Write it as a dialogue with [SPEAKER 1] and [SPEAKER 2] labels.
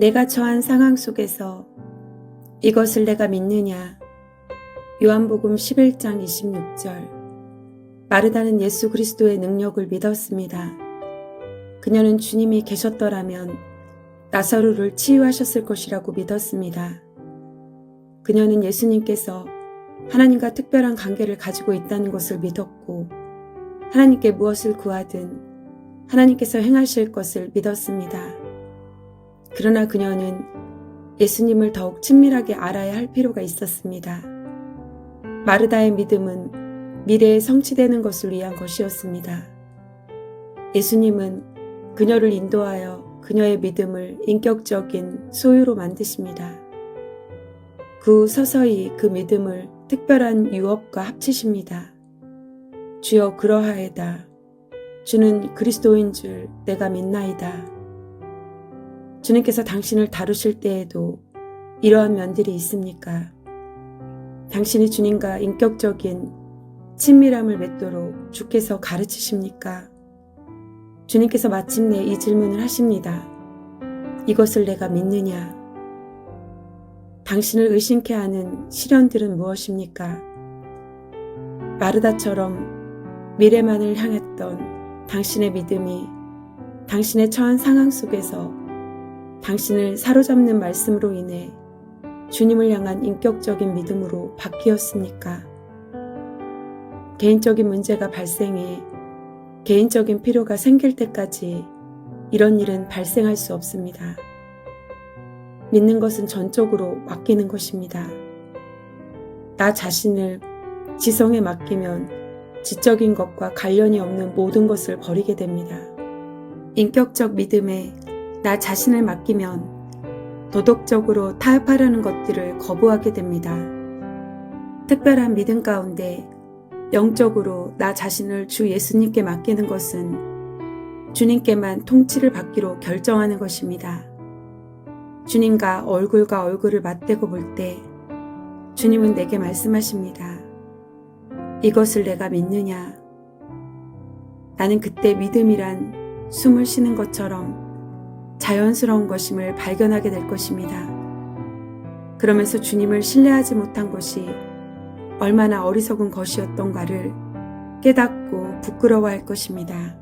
[SPEAKER 1] 내가 처한 상황 속에서 이것을 내가 믿느냐? 요한복음 11장 26절. 마르다는 예수 그리스도의 능력을 믿었습니다. 그녀는 주님이 계셨더라면 나사로를 치유하셨을 것이라고 믿었습니다. 그녀는 예수님께서 하나님과 특별한 관계를 가지고 있다는 것을 믿었고 하나님께 무엇을 구하든 하나님께서 행하실 것을 믿었습니다. 그러나 그녀는 예수님을 더욱 친밀하게 알아야 할 필요가 있었습니다. 마르다의 믿음은 미래에 성취되는 것을 위한 것이었습니다. 예수님은 그녀를 인도하여 그녀의 믿음을 인격적인 소유로 만드십니다. 그 후 서서히 그 믿음을 특별한 유업과 합치십니다. 주여 그러하에다. 주는 그리스도인 줄 내가 믿나이다. 주님께서 당신을 다루실 때에도 이러한 면들이 있습니까? 당신이 주님과 인격적인 친밀함을 맺도록 주께서 가르치십니까? 주님께서 마침내 이 질문을 하십니다. 이것을 내가 믿느냐? 당신을 의심케 하는 시련들은 무엇입니까? 마르다처럼 미래만을 향했던 당신의 믿음이 당신의 처한 상황 속에서 당신을 사로잡는 말씀으로 인해 주님을 향한 인격적인 믿음으로 바뀌었습니까? 개인적인 문제가 발생해 개인적인 필요가 생길 때까지 이런 일은 발생할 수 없습니다. 믿는 것은 전적으로 맡기는 것입니다. 나 자신을 지성에 맡기면 지적인 것과 관련이 없는 모든 것을 버리게 됩니다. 인격적 믿음에 나 자신을 맡기면 도덕적으로 타협하려는 것들을 거부하게 됩니다. 특별한 믿음 가운데 영적으로 나 자신을 주 예수님께 맡기는 것은 주님께만 통치를 받기로 결정하는 것입니다. 주님과 얼굴과 얼굴을 맞대고 볼 때 주님은 내게 말씀하십니다. 이것을 내가 믿느냐? 나는 그때 믿음이란 숨을 쉬는 것처럼 자연스러운 것임을 발견하게 될 것입니다. 그러면서 주님을 신뢰하지 못한 것이 얼마나 어리석은 것이었던가를 깨닫고 부끄러워할 것입니다.